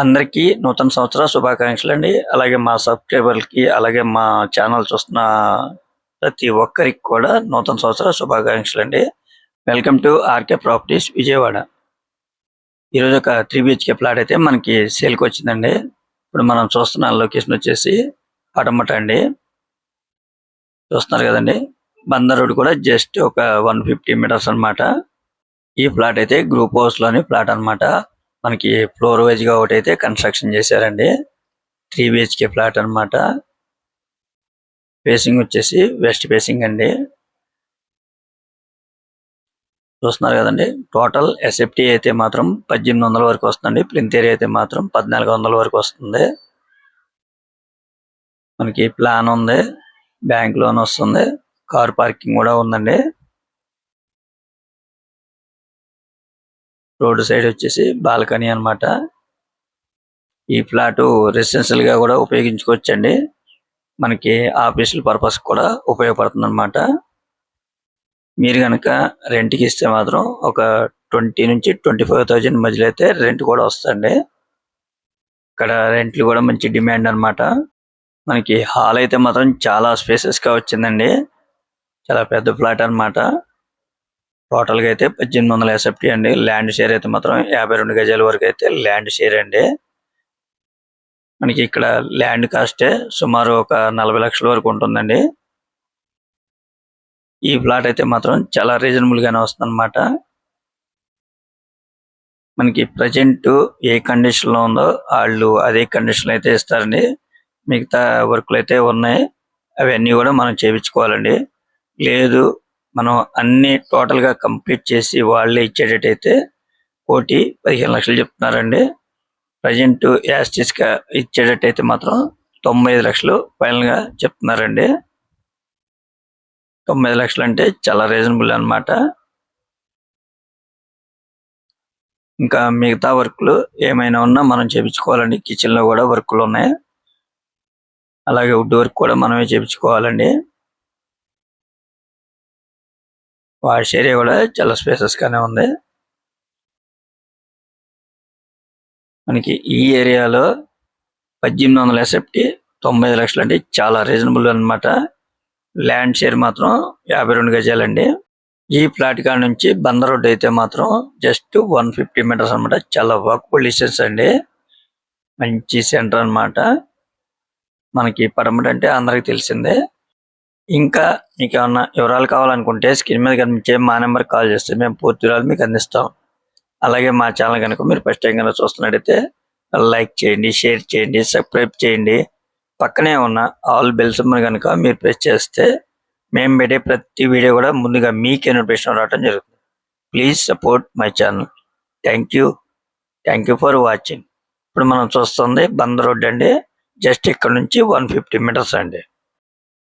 అందరికీ నూతన సంవత్సర శుభాకాంక్షలు అండి అలాగే మా సబ్స్క్రైబర్లకి అలాగే మా ఛానల్ చూస్తున్న ప్రతి ఒక్కరికి కూడా నూతన సంవత్సర శుభాకాంక్షలు అండి welcome to RK Properties Vijayawada. ఈరోజు ఒక త్రీ బిహెచ్కే ప్లాట్ అయితే మనకి సేల్కి వచ్చిందండి. ఇప్పుడు మనం చూస్తున్న లొకేషన్ వచ్చేసి పటమట అండి. చూస్తున్నారు కదండి. బందర్ రోడ్ కూడా జస్ట్ ఒక వన్ ఫిఫ్టీ మీటర్స్ అన్నమాట. ఈ ప్లాట్ అయితే గ్రూప్ హౌస్లోని ప్లాట్ అన్నమాట. మనకి ఫ్లోర్ వైజ్గా ఒకటి అయితే కన్స్ట్రక్షన్ చేశారండి. త్రీ బిహెచ్కే ఫ్లాట్ అన్నమాట. ఫేసింగ్ వచ్చేసి వెస్ట్ ఫేసింగ్ అండి. చూస్తున్నారు కదండి. టోటల్ ఎస్ఎఫ్టీ అయితే మాత్రం పద్దెనిమిది వందల వరకు వస్తుందండి. ప్లింత్ ఏరియా అయితే మాత్రం పద్నాలుగు వందల వరకు వస్తుంది. మనకి ప్లాన్ ఉంది. బ్యాంక్ లోన్ వస్తుంది. కార్ పార్కింగ్ కూడా ఉందండి. రోడ్డు సైడ్ వచ్చేసి బాల్కనీ అన్నమాట. ఈ ప్లాట్ రెసిడెన్షియల్గా కూడా ఉపయోగించుకోవచ్చండి. మనకి ఆఫీసుల పర్పస్ కూడా ఉపయోగపడుతుంది అనమాట మీరు కనుక రెంట్కి ఇస్తే మాత్రం ఒక ట్వంటీ నుంచి ట్వంటీ ఫైవ్ థౌజండ్ మధ్యలో అయితే రెంట్ కూడా వస్తుంది ఇక్కడ రెంట్లు కూడా మంచి డిమాండ్ అన్నమాట. మనకి హాల్ అయితే మాత్రం చాలా స్పేసెస్గా వచ్చిందండి చాలా పెద్ద ఫ్లాట్ అన్నమాట. టోటల్గా అయితే పద్దెనిమిది వందల ఎస్ఎఫ్టీ అండి. ల్యాండ్ షేర్ అయితే మాత్రం యాభై రెండు గజాల వరకు అయితే ల్యాండ్ షేర్ అండి. మనకి ఇక్కడ ల్యాండ్ కాస్ట్ సుమారు ఒక నలభై లక్షల వరకు ఉంటుందండి. ఈ ఫ్లాట్ అయితే మాత్రం చాలా రీజనబుల్ గానే వస్తుంది అనమాట మనకి ప్రజెంట్ ఏ కండిషన్లో ఉందో వాళ్ళు అదే కండిషన్ అయితే ఇస్తారండి. మిగతా వర్క్లు అయితే ఉన్నాయి. అవన్నీ కూడా మనం చేయించుకోవాలండి లేదు మనం అన్ని టోటల్గా కంప్లీట్ చేసి వాళ్ళే ఇచ్చేటట్టయితే కోటి పదిహేను లక్షలు చెప్తున్నారండి. ప్రజెంట్ యాస్టిస్గా ఇచ్చేటట్టయితే మాత్రం తొంభై ఐదు లక్షలు ఫైనల్గా చెప్తున్నారండి. తొమ్మిది లక్షలు అంటే చాలా రీజనబుల్ అన్నమాట. ఇంకా మిగతా వర్క్లు ఏమైనా ఉన్నా మనం చేపించుకోవాలండి. కిచెన్లో కూడా వర్క్లు ఉన్నాయి. అలాగే వుడ్ వర్క్ కూడా మనమే చేపించుకోవాలండి. వాష్ ఏరియా కూడా చాలా స్పేసెస్గానే ఉంది. మనకి ఈ ఏరియాలో పద్దెనిమిది వందల ఎస్ఎఫ్టీ తొంభై లక్షలు అంటే చాలా రీజనబుల్ అన్నమాట. ల్యాండ్ షేర్ మాత్రం యాభై రెండు గజాలండి. ఈ ప్లాట్ కాడ నుంచి బందర్ రోడ్ అయితే మాత్రం జస్ట్ వన్ ఫిఫ్టీ మీటర్స్ అన్నమాట. చాలా వాకబుల్ డిస్టెన్స్ అండి. మంచి సెంటర్ అన్నమాట. మనకి పడమట అంటే అందరికి తెలిసిందే. ఇంకా మీకు ఏమన్నా వివరాలు కావాలనుకుంటే స్క్రీన్ మీద కనిపించే మా నెంబర్ కాల్ చేస్తే మేము పూర్తి వివరాలు మీకు అందిస్తాం. అలాగే మా ఛానల్ కనుక మీరు ఫస్ట్ టైం కనుక చూస్తున్నట్టయితే లైక్ చేయండి షేర్ చేయండి సబ్స్క్రైబ్ చేయండి. పక్కనే ఉన్న ఆల్ బెల్స్ కనుక మీరు ప్రెస్ చేస్తే మేము పెట్టే ప్రతి వీడియో కూడా ముందుగా మీకే నోటిఫికేషన్ రావడం జరుగుతుంది. Please support my channel thank you thank you for watching ఇప్పుడు మనం చూస్తుంది బందర్ రోడ్ అండి. జస్ట్ ఇక్కడ నుంచి వన్ ఫిఫ్టీ మీటర్స్ అండి.